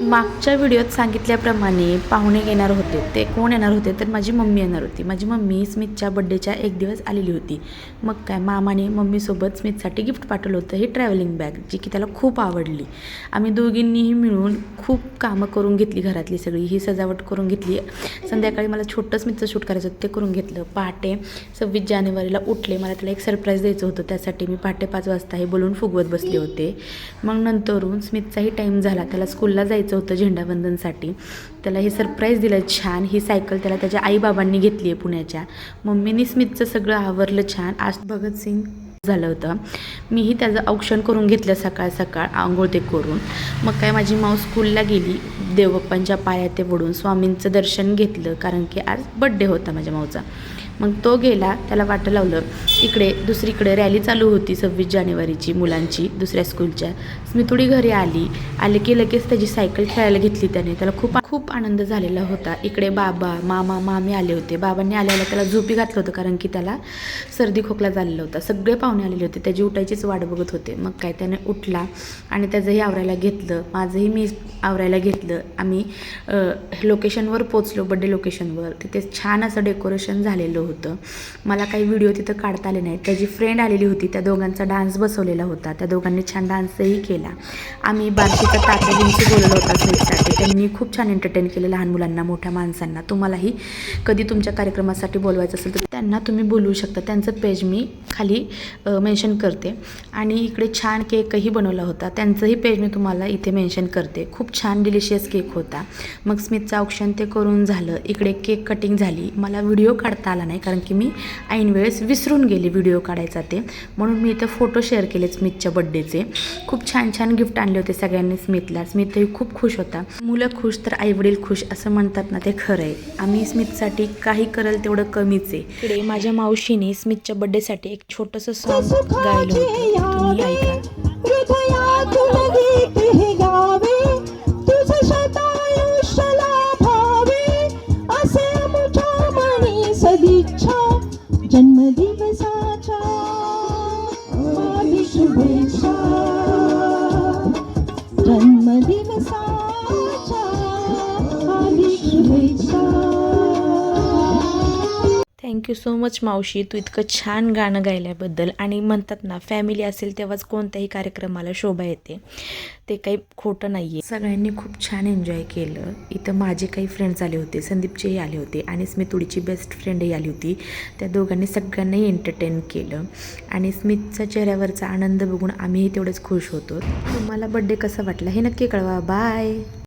मागच्या व्हिडिओत सांगितल्याप्रमाणे पाहुणे येणार होते. ते कोण येणार होते? तर माझी मम्मी येणार होती. माझी मम्मी स्मितच्या बड्डेच्या एक दिवस आलेली होती. मग काय मामाने मम्मीसोबत स्मितसाठी गिफ्ट पाठवलं होतं. ही ट्रॅव्हलिंग बॅग जी की त्याला खूप आवडली. आम्ही दोघींनीही मिळून खूप कामं करून घेतली घरातली सगळी. ही सजावट करून घेतली. संध्याकाळी मला छोटं स्मितचं शूट करायचं होतं ते करून घेतलं. पहाटे सव्वीस जानेवारीला उठले. मला त्याला एक सरप्राईज द्यायचं होतं. त्यासाठी मी पहाटे पाच वाजता हे बोलून फुगवत बसले होते. मग नंतरून स्मितचाही टाईम झाला. त्याला स्कूलला जायचं होतं झेंडावंदनसाठी त्याला हे सरप्राईज दिलं छान. ही सायकल त्याला त्याच्या आईबाबांनी घेतली आहे पुण्याच्या. मम्मीनी स्मितचं सगळं आवरलं छान. आज भगतसिंग झालं होतं. मीही त्याचं औक्षण करून घेतलं सकाळ सकाळ आंघोळ ते करून. मग काय माझी माऊ स्कूलला गेली. देवप्पांच्या पाया ते वडून स्वामींचं दर्शन घेतलं कारण की आज बड्डे होता माझ्या माऊचा. मग तो गेला त्याला वाटं लावलं इकडे दुसरीकडे रॅली चालू होती सव्वीस जानेवारीची मुलांची दुसऱ्या स्कूलच्या मी थोडी घरी आली आले की लगेच त्याची सायकल खेळायला घेतली त्याने. त्याला खूप खूप आनंद झालेला होता. इकडे बाबा मामा मामी आले होते. बाबांनी आल्याला त्याला झोपी घातलं होतं कारण की त्याला सर्दी खोकला झालेला होता. सगळे पाहुणे आलेले होते. त्याची उठायचीच वाट बघत होते. मग काय त्याने उठला आणि त्याचंही आवरायला घेतलं. माझंही मी आवरायला घेतलं. आम्ही लोकेशनवर पोचलो बड्डे लोकेशनवर तिथे छान असं डेकोरेशन झालेलं होतं. मला काही व्हिडिओ तिथं काढता आले नाहीत. त्याची फ्रेंड आलेली होती. त्या दोघांचा डान्स बसवलेला होता. त्या दोघांनी छान डान्सही केला. आम्ही बारशीच्या तात्याजींशी बोललो होता त्यांनी खूप छान एंटरटेन केलं लहान मुलांना मोठ्या माणसांना. तुम्हालाही कधी तुमच्या कार्यक्रमासाठी बोलवायचं असेल तर त्यांना तुम्ही बोलवू शकता. त्यांचं पेज मी खाली मेन्शन करते. आणि इकडे छान केकही बनवला होता. त्यांचंही पेज मी तुम्हाला इथे मेन्शन करते. खूप छान डिलिशियस केक होता. मग स्मितचं औक्षण ते करून झालं. इकडे केक कटिंग झाली. मला व्हिडिओ काढता आला नाही कारण की मी ऐन वेळेस विसरून गेले व्हिडिओ काढायचा ते. म्हणून मी इथं फोटो शेअर केले स्मितच्या बड्डेचे खूप छान छान गिफ्ट आणले होते सगळ्यांनी स्मितला स्मितही खूप खुश होता. मुलं खुश तर आईवडील खुश असं म्हणतात ना ते खरं आहे. आम्ही स्मितसाठी काही करेल तेवढं कमीच आहे. इकडे माझ्या मावशीने स्मितच्या बड्डेसाठी एक छोटंसं सॉन्ग गायलं होतं. तुम्ही ऐका. हृदयातून गीत गावे तुझ शतायुष्य लाभावे असे मुझ्या मनी सदिच्छा जन्मदिवसाच्या शुभेच्छा. थँक्यू सो मच मावशी. तू इतकं छान गाणं गायल्याबद्दल. आणि म्हणतात ना फॅमिली असेल तेव्हाच कोणत्याही कार्यक्रमाला शोभा येते. ते काही खोटं नाही आहे सगळ्यांनी खूप छान एन्जॉय केलं. इथं माझे काही फ्रेंड्स आले होते. संदीपचेही आले होते. आणि स्मितुडीची बेस्ट फ्रेंडही आली होती. त्या दोघांनी सगळ्यांनाही एंटरटेन केलं. आणि स्मितच्या चेहऱ्यावरचा आनंद बघून आम्हीही तेवढंच खुश होतो. तुम्हाला बड्डे कसा वाटला हे नक्की कळवा. बाय